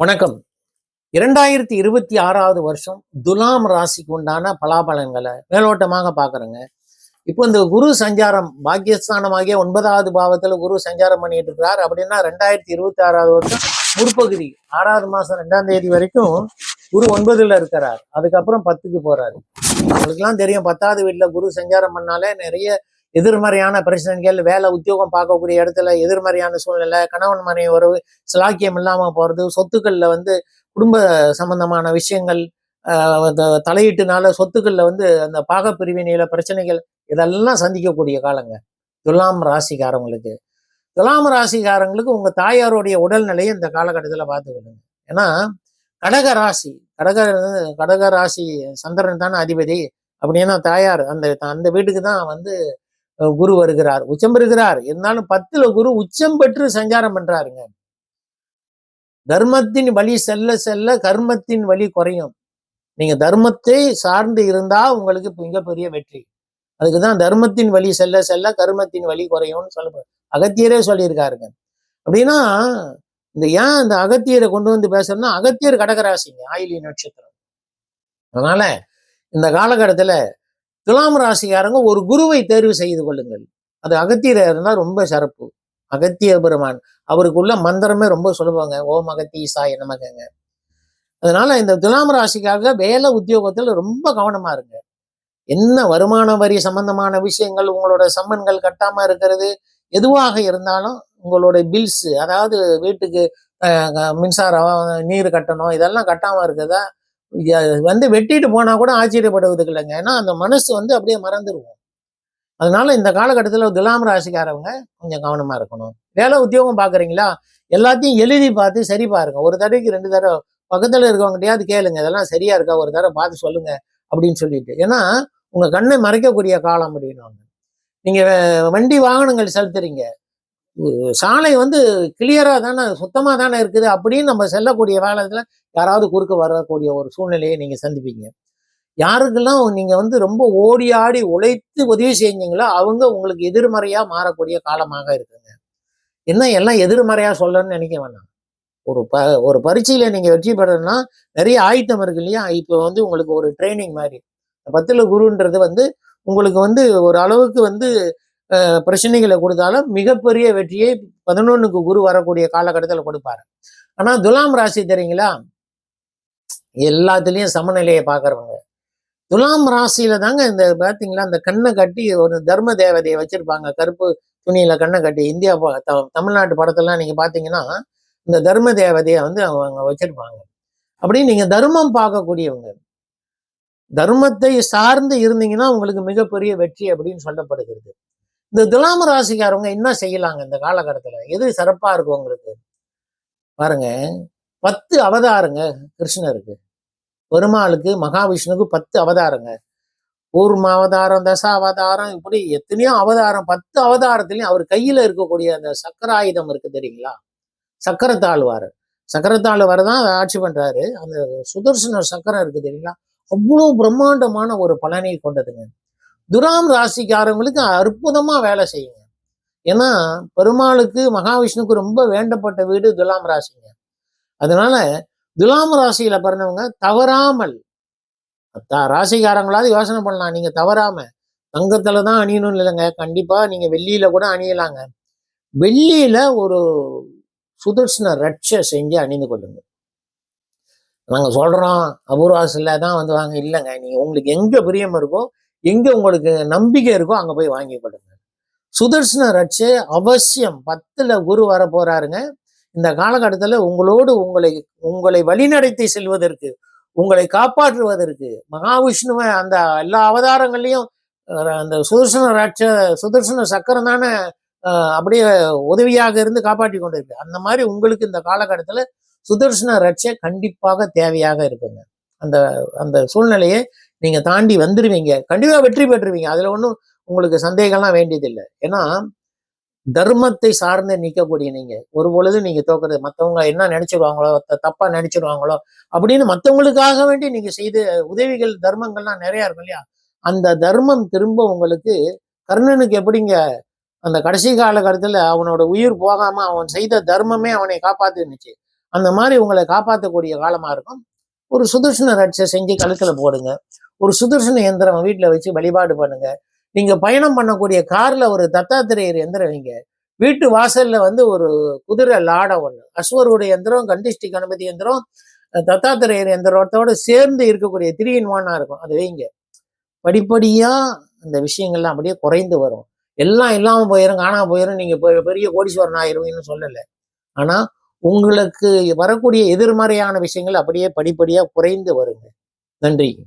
வணக்கம். இரண்டாயிரத்தி இருபத்தி ஆறாவது வருஷம் துலாம் ராசிக்கு உண்டான பலாபலன்களை மேலோட்டமாக பார்க்குறேங்க. இப்போ இந்த குரு சஞ்சாரம் பாக்கியஸ்தானமாகிய ஒன்பதாவது பாவத்தில் குரு சஞ்சாரம் பண்ணிட்டு இருக்கிறார் அப்படின்னா ரெண்டாயிரத்தி இருபத்தி ஆறாவது வருஷம் முற்பகுதி ஆறாவது மாதம் ரெண்டாம் தேதி வரைக்கும் குரு ஒன்பதுல இருக்கிறார். அதுக்கப்புறம் பத்துக்கு போறாரு. உங்களுக்குலாம் தெரியும் பத்தாவது வீட்டில் குரு சஞ்சாரம் பண்ணாலே நிறைய எதிர்மறையான பிரச்சனைகள் வேலை உத்தியோகம் பார்க்கக்கூடிய இடத்துல எதிர்மறையான சூழ்நிலை கணவன் மனைவி உறவு சிலாக்கியம் இல்லாமல் போகிறது சொத்துக்களில் வந்து குடும்ப சம்பந்தமான விஷயங்கள் ஆஹ் தலையீட்டுனால சொத்துக்களில் வந்து அந்த பாக பிரிவினையில பிரச்சனைகள் இதெல்லாம் சந்திக்கக்கூடிய காலங்க. துலாம் ராசிக்காரங்களுக்கு துலாம் ராசிக்காரங்களுக்கு உங்க தாயாருடைய உடல்நிலையை இந்த காலகட்டத்தில் பார்த்துக்கணுங்க ஏன்னா கடக ராசி கடக கடக ராசி சந்திரன் தானே அதிபதி அப்படின்னா தாயார் அந்த அந்த வீட்டுக்கு தான் வந்து குரு வருகிறார். உச்சம் பெறுகிறார். இருந்தாலும் பத்துல குரு உச்சம் பெற்று சஞ்சாரம் பண்றாருங்க. தர்மத்தின் வழி செல்ல செல்ல கர்மத்தின் வழி குறையும். நீங்க தர்மத்தை சார்ந்து இருந்தா உங்களுக்கு மிகப்பெரிய வெற்றி. அதுக்குதான் தர்மத்தின் வழி செல்ல செல்ல கர்மத்தின் வழி குறையும்னு சொல்ல அகத்தியரே சொல்லியிருக்காருங்க. அப்படின்னா இந்த ஏன் இந்த அகத்தியரை கொண்டு வந்து பேசுறோம்னா அகத்தியர் கடகராசிங்க ஆயிலி நட்சத்திரம். அதனால இந்த காலகட்டத்துல துலாம் ராசிக்காரங்க ஒரு குருவை தேர்வு செய்து கொள்ளுங்கள். அது அகத்தியர் இருந்தால் ரொம்ப சிறப்பு. அகத்திய பெருமான். அவருக்குள்ள மந்திரமே ரொம்ப சொல்லுவாங்க. ஓம் அகத்தி ஈசா நமகங்க. அதனால இந்த துலாம் ராசிக்காக வேலை உத்தியோகத்துல ரொம்ப கவனமா இருங்க. என்ன வருமான வரி சம்பந்தமான விஷயங்கள் உங்களோட சம்மன்கள் கட்டாம இருக்கிறது எதுவாக இருந்தாலும் உங்களோட பில்ஸ் அதாவது வீட்டுக்கு மின்சாரம் நீர் கட்டணும் இதெல்லாம் கட்டாம இருக்குதா வந்து வெட்டிட்டு போனா கூட ஆச்சரியப்படுவதுக்கு இல்லைங்க ஏன்னா அந்த மனசு வந்து அப்படியே மறந்துடுவோம் அதனால இந்த காலகட்டத்தில் துலாம் ராசிக்காரவங்க கொஞ்சம் கவனமா இருக்கணும். வேலை உத்தியோகம் பாக்குறீங்களா? எல்லாத்தையும் எழுதி பார்த்து சரி பாருங்க. ஒரு தடவைக்கு ரெண்டு தடவை பக்கத்துல இருக்கவங்ககிட்டயாவது கேளுங்க. இதெல்லாம் சரியா இருக்கா? ஒரு தடவை பார்த்து சொல்லுங்க அப்படின்னு சொல்லிட்டு. ஏன்னா உங்க கண்ணை மறைக்கக்கூடிய காலம் அப்படின்னுவாங்க. நீங்க வண்டி வாகனங்கள் செலுத்துறீங்க. சாலை வந்து கிளியரா தானே சுத்தமா தானே இருக்குது அப்படின்னு நம்ம செல்லக்கூடிய காலத்துல யாராவது குறுக்க வரக்கூடிய ஒரு சூழ்நிலையை நீங்க சந்திப்பீங்க. யாருக்கெல்லாம் நீங்க வந்து ரொம்ப ஓடி ஆடி உழைத்து உதவி செஞ்சீங்களோ அவங்க உங்களுக்கு எதிர்மறையா மாறக்கூடிய காலமாக இருக்குங்க. என்ன எல்லாம் எதிர்மறையா சொல்லணும்னு நினைக்க வேணாம். ஒரு ப ஒரு பரீட்சையில நீங்க வெற்றி பெறணும்னா நிறைய ஆயத்தம் இருக்கு இல்லையா? இப்போ வந்து உங்களுக்கு ஒரு ட்ரைனிங் மாதிரி. பத்துல குருன்றது வந்து உங்களுக்கு வந்து ஒரு அளவுக்கு வந்து பிரச்சனைகளை கொடுத்தாலும் மிகப்பெரிய வெற்றியை பதினொன்றுக்கு குரு வரக்கூடிய காலகட்டத்தில் கொடுப்பாரு. ஆனா துலாம் ராசி தெரியுங்களா? எல்லாத்துலயும் சமநிலையை பார்க்கறவங்க துலாம் ராசியில தாங்க இந்த பார்த்தீங்களா இந்த கண்ணை கட்டி ஒரு தர்ம தேவதையை வச்சிருப்பாங்க. கருப்பு துணியில கண்ணை கட்டி இந்தியா த- தமிழ்நாட்டு படத்தெல்லாம் நீங்க பாத்தீங்கன்னா இந்த தர்ம தேவதையை வந்து அவங்க வச்சிருப்பாங்க. அப்படி நீங்க தர்மம் பார்க்கக்கூடியவங்க. தர்மத்தை சார்ந்து இருந்தீங்கன்னா உங்களுக்கு மிகப்பெரிய வெற்றி அப்படின்னு சொல்லப்படுகிறது. இந்த துலாம் ராசிக்காரவங்க என்ன செய்யலாங்க இந்த காலகட்டத்துல. எது சிறப்பா இருக்கும் உங்களுக்கு? பாருங்க பத்து அவதாரங்க கிருஷ்ணருக்கு. பெருமாளுக்கு மகாவிஷ்ணுவுக்கு பத்து அவதாரங்க. கூர்ம அவதாரம் தச அவதாரம் இப்படி எத்தனையோ அவதாரம் பத்து அவதாரத்துலையும் அவர் கையில இருக்கக்கூடிய அந்த சக்கர ஆயுதம் இருக்கு தெரியுங்களா? சக்கரத்தாழ்வார். சக்கரத்தாழ்வார் தான் அதை ஆட்சி பண்றாரு. அந்த சுதர்சன சக்கரம் இருக்கு தெரியுங்களா? அவ்வளோ பிரம்மாண்டமான ஒரு பலனை கொண்டதுங்க. துராம் ராசிக்காரங்களுக்கு அற்புதமா வேலை செய்யுங்க. ஏன்னா பெருமாளுக்கு மகாவிஷ்ணுக்கு ரொம்ப வேண்டப்பட்ட வீடு துலாம் ராசிங்க. அதனால துலாம் ராசியில பிறந்தவங்க தவறாமல் ராசிக்காரங்களாவது யோசனை பண்ணலாம். நீங்க தவறாம தங்கத்துல தான் அணியணும் இல்லைங்க. கண்டிப்பா நீங்க வெள்ளியில கூட அணியலாங்க. வெள்ளியில ஒரு சுதர்ஷன ரட்ச செஞ்சு அணிந்து கொள்ளுங்க. நாங்க சொல்றோம் அபூர்வாசில தான் வந்து வாங்க. இல்லைங்க நீங்க உங்களுக்கு எங்க பிரியம் இருக்கோ எங்க உங்களுக்கு நம்பிக்கை இருக்கோ அங்க போய் வாங்கி கொடுங்க சுதர்சன ரட்சை அவசியம். பத்துல குரு வர போறாருங்க. இந்த காலகட்டத்துல உங்களோடு உங்களை உங்களை வழிநடத்தி செல்வதற்கு உங்களை காப்பாற்றுவதற்கு மகாவிஷ்ணுவை அந்த எல்லா அவதாரங்கள்லயும் அந்த சுதர்சன ராட்ச சுதர்சன சக்கரம் தானே அப்படியே உதவியாக இருந்து காப்பாற்றி கொண்டு இருக்கு அந்த மாதிரி உங்களுக்கு இந்த காலகட்டத்துல சுதர்சன ரட்சை கண்டிப்பாக தேவையாக இருக்குங்க. அந்த அந்த சூழ்நிலையை நீங்க தாண்டி வந்துடுவீங்க கண்டிப்பா வெற்றி பெற்றுவீங்க அதுல ஒன்றும் உங்களுக்கு சந்தேகம்லாம் வேண்டியதில்லை. ஏன்னா தர்மத்தை சார்ந்து நிற்கக்கூடிய நீங்க. ஒரு பொழுது நீங்க தோக்குறது மற்றவங்க என்ன நினைச்சிருவாங்களோ தப்பா நினைச்சிருவாங்களோ அப்படின்னு மற்றவங்களுக்காக வேண்டி நீங்க செய்த உதவிகள் தர்மங்கள்லாம் நிறைய இருக்கும் இல்லையா? அந்த தர்மம் திரும்ப உங்களுக்கு கர்ணனுக்கு எப்படிங்க அந்த கடைசி காலகட்டத்தில் அவனோட உயிர் போகாம அவன் செய்த தர்மமே அவனை காப்பாத்துனுச்சு. அந்த மாதிரி உங்களை காப்பாற்றக்கூடிய காலமா இருக்கும். ஒரு சுதர்ஷன ரட்சை செஞ்சு கழுத்துல போடுங்க. ஒரு சுதர்சன எந்திரம் வீட்டில் வச்சு வழிபாடு பண்ணுங்க. நீங்க பயணம் பண்ணக்கூடிய கார்ல ஒரு தத்தாத்திரேயர் எந்திரம் வைங்க. வீட்டு வாசல்ல வந்து ஒரு குதிரை லாடம் ஒன்று அஸ்வருடைய எந்திரம் கண்டிஷ்டி கணபதி எந்திரம் தத்தாத்திரேயர் எந்திரத்தோட சேர்ந்து இருக்கக்கூடிய த்ரீ இன் ஒன்னா இருக்கும். அதை வைங்க. படிப்படியா அந்த விஷயங்கள்லாம் அப்படியே குறைந்து வரும். எல்லாம் இல்லாம போயிடும் காணாம போயிடும் நீங்க பெ- பெரிய கோடீஸ்வரன் ஆயிருவீங்கன்னு சொல்லலை. ஆனா உங்களுக்கு வரக்கூடிய எதிர்மறையான விஷயங்கள் அப்படியே படிப்படியா குறைந்து வருங்க. நன்றி.